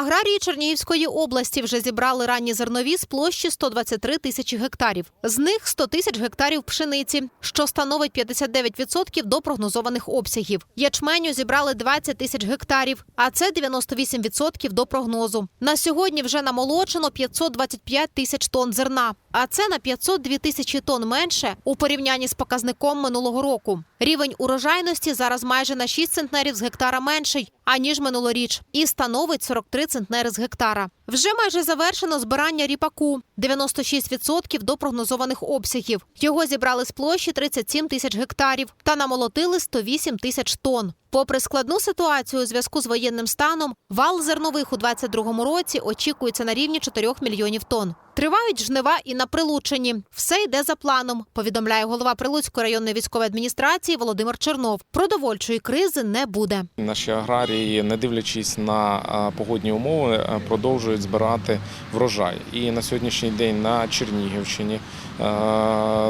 Аграрії Чернігівської області вже зібрали ранні зернові з площі 123 тисячі гектарів. З них 100 тисяч гектарів пшениці, що становить 59% до прогнозованих обсягів. Ячменю зібрали 20 тисяч гектарів, а це 98% до прогнозу. На сьогодні вже намолочено 525 тисяч тонн зерна, а це на 502 тисячі тонн менше у порівнянні з показником минулого року. Рівень урожайності зараз майже на 6 центнерів з гектара менший, аніж минулоріч, і становить 43 центнери з гектара. Вже майже завершено збирання ріпаку 96% до прогнозованих обсягів. Його зібрали з площі 37 тисяч гектарів та намолотили 108 тисяч тонн. Попри складну ситуацію у зв'язку з воєнним станом, вал зернових у 2022 році очікується на рівні 4 мільйонів тонн. Тривають жнива і на Прилуччині. Все йде за планом, повідомляє голова Прилуцької районної військової адміністрації Володимир Чернов. Продовольчої кризи не буде. Наші аграрії, не дивлячись на погодні умови, продовжують збирати врожай. І на сьогоднішній день на Чернігівщині,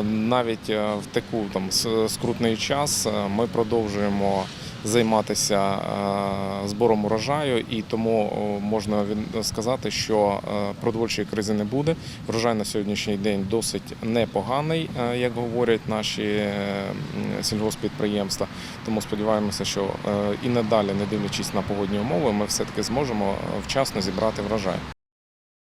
навіть в таку там скрутний час, ми продовжуємо займатися збором урожаю, і тому можна від- сказати, що продовольчої кризи не буде. Врожай на сьогоднішній день досить непоганий, як говорять наші е, сільгоспідприємства. Тому сподіваємося, що е, і надалі, не дивлячись на погодні умови, ми все таки зможемо е, вчасно зібрати врожай.